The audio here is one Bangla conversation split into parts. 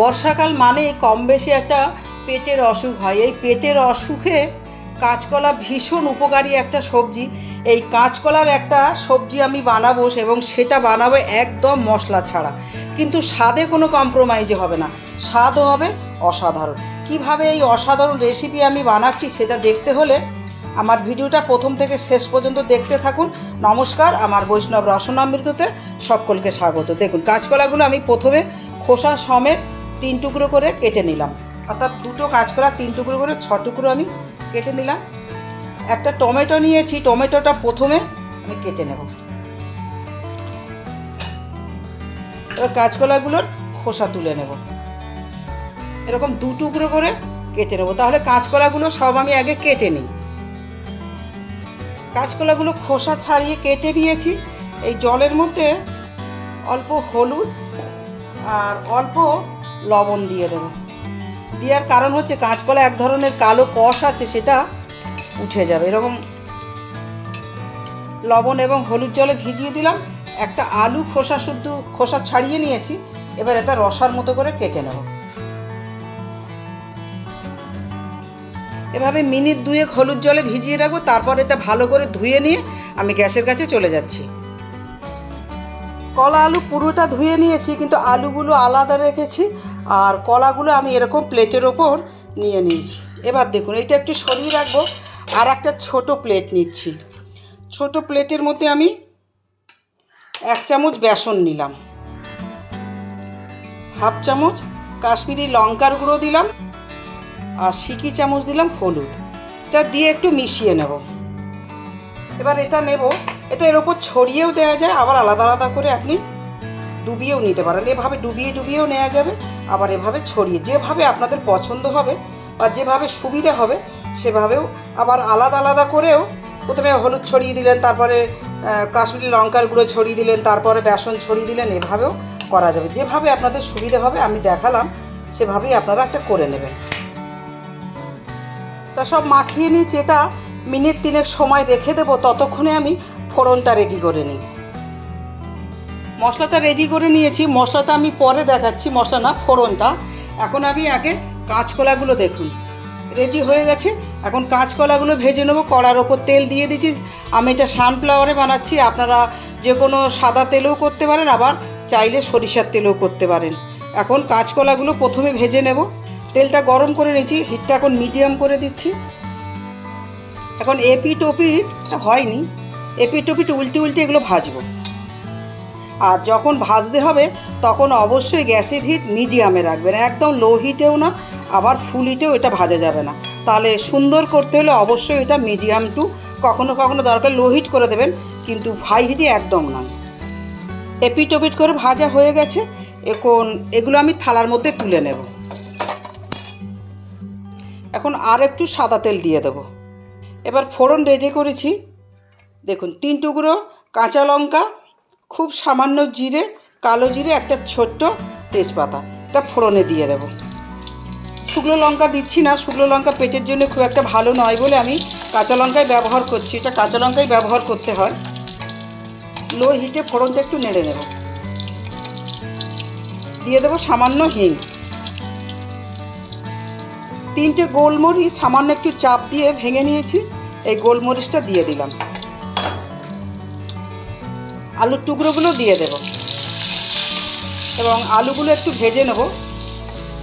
বর্ষাকাল মানে কম বেশি একটা পেটের অসুখ হয়। এই পেটের অসুখে কাঁচকলা ভীষণ উপকারী একটা সবজি। এই কাঁচকলার একটা সবজি আমি বানাবো এবং সেটা বানাবো একদম মশলা ছাড়া। কিন্তু স্বাদে কোনো কম্প্রোমাইজে হবে না। স্বাদও হবে অসাধারণ। কীভাবে এই অসাধারণ রেসিপি আমি বানাচ্ছি সেটা দেখতে হলে আমার ভিডিওটা প্রথম থেকে শেষ পর্যন্ত দেখতে থাকুন। নমস্কার, আমার বৈষ্ণব রসনামৃততে সকলকে স্বাগত। দেখুন, কাঁচকলাগুলো আমি প্রথমে খোসা সমেত তিন টুকরো করে কেটে নিলাম। অর্থাৎ দুটো কাঁচকলা তিন টুকরো করে, ছ টুকরো আমি কেটে নিলাম। একটা টমেটো নিয়েছি, টমেটোটা প্রথমে আমি কেটে নেব। এবার কাঁচকলাগুলোর খোসা তুলে নেব। এরকম দু টুকরো করে কেটে নেব। তাহলে কাঁচকলাগুলো সব আমি আগে কেটে নিই। কাঁচকলাগুলো খোসা ছাড়িয়ে কেটে নিয়েছি। এই জলের মধ্যে অল্প হলুদ আর অল্প লবণ দিয়ে দেবো। দেওয়ার কারণ হচ্ছে কাঁচকলা এক ধরনের কালো কষ আছে, সেটা উঠে যাবে। এরকম লবণ এবং হলুদ জলে ভিজিয়ে দিলাম। একটা আলু খোসা শুদ্ধ খোসা ছাড়িয়ে নিয়েছি। এবার এটা রসার মতো করে কেটে নেব। এভাবে মিনিট দুয়েক হলুদ জলে ভিজিয়ে রাখব। তারপর এটা ভালো করে ধুয়ে নিয়ে আমি গ্যাসের কাছে চলে যাচ্ছি। কলা আলু পুরোটা ধুয়ে নিয়েছি, কিন্তু আলুগুলো আলাদা রেখেছি। আর কলাগুলো আমি এরকম প্লেটের ওপর নিয়ে নিয়েছি। এবার দেখুন, এটা একটু সরিয়ে রাখব। আর একটা ছোট প্লেট নিচ্ছি। ছোট প্লেটের মধ্যে আমি এক চামচ বেসন নিলাম। হাফ চামচ কাশ্মীরি লঙ্কার গুঁড়ো দিলাম। আর সিকি চামচ দিলাম হলুদ। এটা দিয়ে একটু মিশিয়ে নেব। এবার এটা নেব। এটা এর ওপর ছড়িয়েও দেওয়া যায়। আবার আলাদা আলাদা করে আপনি ডুবিয়েও নিতে পারেন। এভাবে ডুবিয়ে ডুবিয়েও নেওয়া যাবে। আবার এভাবে ছড়িয়ে, যেভাবে আপনাদের পছন্দ হবে বা যেভাবে সুবিধা হবে, সেভাবেও আবার আলাদা আলাদা করেও প্রথমে হলুদ ছড়িয়ে দিলেন, তারপরে কাশ্মীরি লঙ্কার গুঁড়ো ছড়িয়ে দিলেন, তারপরে বেসন ছড়িয়ে দিলেন, এভাবেও করা যাবে। যেভাবে আপনাদের সুবিধে হবে, আমি দেখালাম, সেভাবেই আপনারা একটা করে নেবেন। তা সব মাখিয়ে নিয়েছি, এটা মিনিট তিনেক সময় রেখে দেবো, ততক্ষণে আমি ফোড়নটা রেডি করে নিই। মশলাটা রেডি করে নিয়েছি। মশলাটা আমি পরে দেখাচ্ছি, মশলা না, ফোড়নটা। এখন আমি আগে কাঁচকলাগুলো দেখুন। রেডি হয়ে গেছে। এখন কাঁচকলাগুলো ভেজে নেব। কড়ার ওপর তেল দিয়ে দিচ্ছি। আমি এটা সানফ্লাওয়ারে বানাচ্ছি। আপনারা যে কোনো সাদা তেলেও করতে পারেন, আবার চাইলে সরিষার তেলেও করতে পারেন। এখন কাঁচকলাগুলো প্রথমে ভেজে নেব। তেলটা গরম করে নিয়েছি। হিটটা এখন মিডিয়াম করে দিচ্ছি। এখন এপি টপিট হয়নি। এপি টপিট উল্টে উল্টে এগুলো ভাজবো। আর যখন ভাজতে হবে, তখন অবশ্যই গ্যাসের হিট মিডিয়ামে রাখবেন। একদম লো হিটেও না, আবার ফুল হিটেও এটা ভাজা যাবে না। তাহলে সুন্দর করতে হলে অবশ্যই এটা মিডিয়াম টু কখনো কখনো দরকার লো হিট করে দেবেন, কিন্তু হাই হিটে একদম নয়। এপিট ওপিট করে ভাজা হয়ে গেছে। এখন এগুলো আমি থালার মধ্যে তুলে নেব। এখন আর একটু সাদা তেল দিয়ে দেবো। এবার ফোড়ন রেডি করেছি। দেখুন, তিন টুকরো কাঁচা লঙ্কা খুব সামান্য জিরে, কালো জিরে, একটা ছোট্ট তেজপাতা। এটা ফোড়নে দিয়ে দেবো। শুকনো লঙ্কা দিচ্ছি না, শুকনো লঙ্কা পেটের জন্য খুব একটা ভালো নয় বলে আমি কাঁচা লঙ্কাই ব্যবহার করছি। এটা কাঁচা লঙ্কাই ব্যবহার করতে হয়। লো হিটে ফোড়নটা একটু নেড়ে নেব। দিয়ে দেবো সামান্য হিং। তিনটে গোলমরিচ, সামান্য একটু চাপ দিয়ে ভেঙে নিয়েছি। এই গোলমরিচটা দিয়ে দিলাম। আলুর টুকরোগুলো দিয়ে দেব। এবং আলুগুলো একটু ভেজে নেব।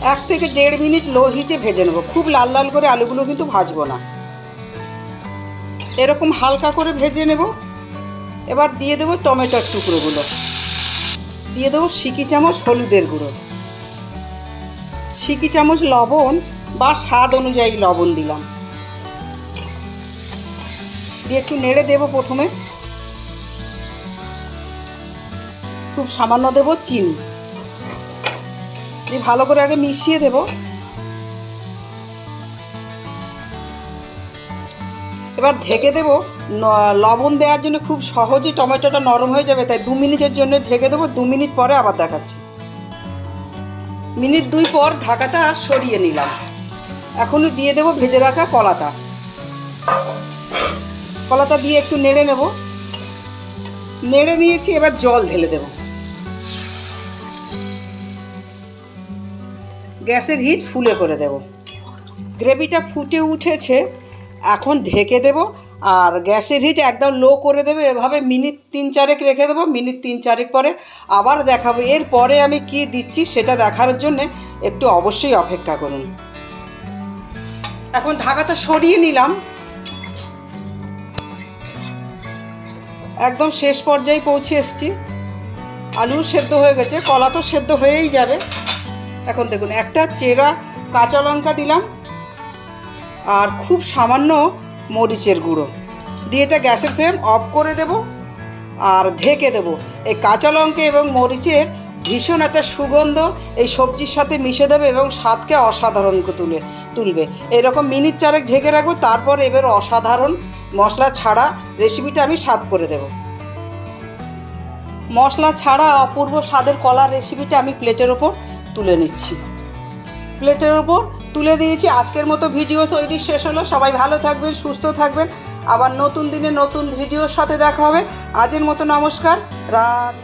এক থেকে দেড় মিনিট লো হিটে ভেজে নেব। খুব লাল লাল করে আলুগুলো কিন্তু ভাজবো না। এরকম হালকা করে ভেজে নেব। এবার দিয়ে দেবো টমেটোর টুকরোগুলো। দিয়ে দেবো সিকি চামচ হলুদের গুঁড়ো। সিকি চামচ লবণ বা স্বাদ অনুযায়ী লবণ দিলাম। দিয়ে একটু নেড়ে দেবো প্রথমে। খুব সামান্য দেবো চিনি। দিয়ে ভালো করে আগে মিশিয়ে দেব। এবার ঢেকে দেবো। লবণ দেওয়ার জন্য খুব সহজে টমেটোটা নরম হয়ে যাবে, তাই দু মিনিটের জন্য ঢেকে দেবো, দু মিনিট পরে আবার দেখাচ্ছি। মিনিট দুই পর ঢাকাটা সরিয়ে নিলাম। এখনই দিয়ে দেবো ভেজে রাখা কলাটা। কলাটা দিয়ে একটু নেড়ে নেব। নেড়ে নিয়েছি, এবার জল ঢেলে দেবো। গ্যাসের হিট ফুলে করে দেব। গ্রেভিটা ফুটে উঠেছে, এখন ঢেকে দেব আর গ্যাসের হিট একদম লো করে দেবে। এভাবে মিনিট তিন চারেক রেখে দেবো, মিনিট তিন চারেক পরে আবার দেখাবো। এর পরে আমি কি দিচ্ছি সেটা দেখার জন্যে একটু অবশ্যই অপেক্ষা করুন। এখন ঢাকাটা সরিয়ে নিলাম। একদম শেষ পর্যায়ে পৌঁছে এসেছি। আলু সেদ্ধ হয়ে গেছে, কলা তো সেদ্ধ হয়েই যাবে। এখন দেখুন, একটা চেরা কাঁচা লঙ্কা দিলাম আর খুব সামান্য মরিচের গুঁড়ো। দিয়ে এটা গ্যাসের ফ্লেম অফ করে দেব আর ঢেকে দেব। এই কাঁচা লঙ্কা এবং মরিচের ভীষণ একটা সুগন্ধ এই সবজির সাথে মিশে দেবে এবং স্বাদকে অসাধারণ তুলে তুলবে। এরকম মিনিট চারেক ঢেকে রাখব, তারপর এবার অসাধারণ মশলা ছাড়া রেসিপিটা আমি স্বাদ করে দেবো। মশলা ছাড়া অপূর্ব স্বাদের কলার রেসিপিটা আমি প্লেটের ওপর তুলে নিচ্ছি। প্লেটের ওপর তুলে দিয়েছি। আজকের মতো ভিডিও তৈরি শেষ হলো। সবাই ভালো থাকবেন, সুস্থ থাকবেন। আবার নতুন দিনে নতুন ভিডিওর সাথে দেখা হবে। আজের মতো নমস্কার। রাত